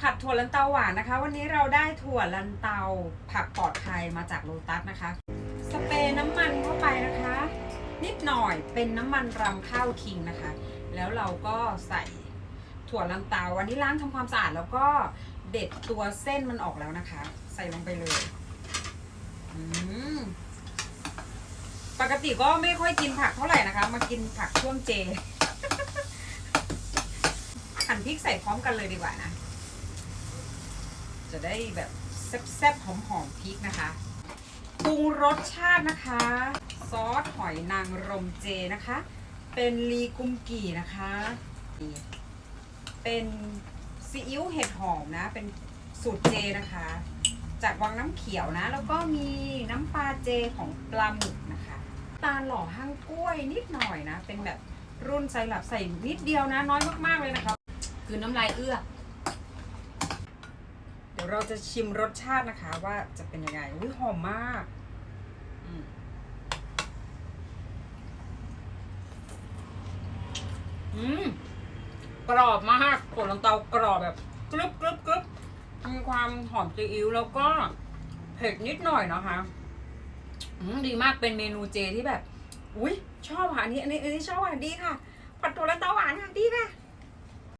ผัดถั่วลันเตาหวานนะคะ วันนี้เราได้ถั่วลันเตาผักปลอดภัยมาจากโลตัสนะคะ สเปรย์น้ำมันเข้าไปนะคะ นิดหน่อยเป็นน้ำมันรำข้าวคิงนะคะ แล้วเราก็ใส่ถั่วลันเตาวันนี้ล้างทำความสะอาดแล้วก็เด็ดตัวเส้นมันออกแล้วนะคะ ใส่ลงไปเลยปกติก็ไม่ค่อยกินผักเท่าไหร่นะคะ มากินผักช่วงเจหั่นพริกใส่พร้อมกันเลยดีกว่านะ จะได้แบบแซ่บๆหอมๆพริกนะคะปรุงรสชาตินะคะ ซอสหอยนางรมเจนะคะ เป็นลีกุมกี่นะคะเป็นซีอิ๊วเห็ดหอมนะ เป็นสูตรเจนะคะ จากวังน้ำเขียวนะ แล้วก็มีน้ำปลาเจของปลาหมึกนะคะ ตาลหล่อห้างกล้วยนิดหน่อยนะ เป็นแบบรุ่นไซรัปใส่นิดเดียวนะ น้อยมากๆเลยนะคะ คือน้ำลายเอื้อ ดี๋ยวเราจะชิมรสชาตินะคะว่าจะเป็นยังไงอุ้ยหอมมากอืมอมกรอบมากผลลังเตากรอบแบบกรึบกรึบกรึบมีความหอมซีอิ๊วแล้วก็เผ็ดนิดหน่อยนะคะอืมดีมากเป็นเมนูเจที่แบบ อุ้ยชอบค่ะอันนี้อันนี้อันนี้ชอบค่ะดีค่ะ ผัดถั่วลันเตาหวานค่ะดีค่ะ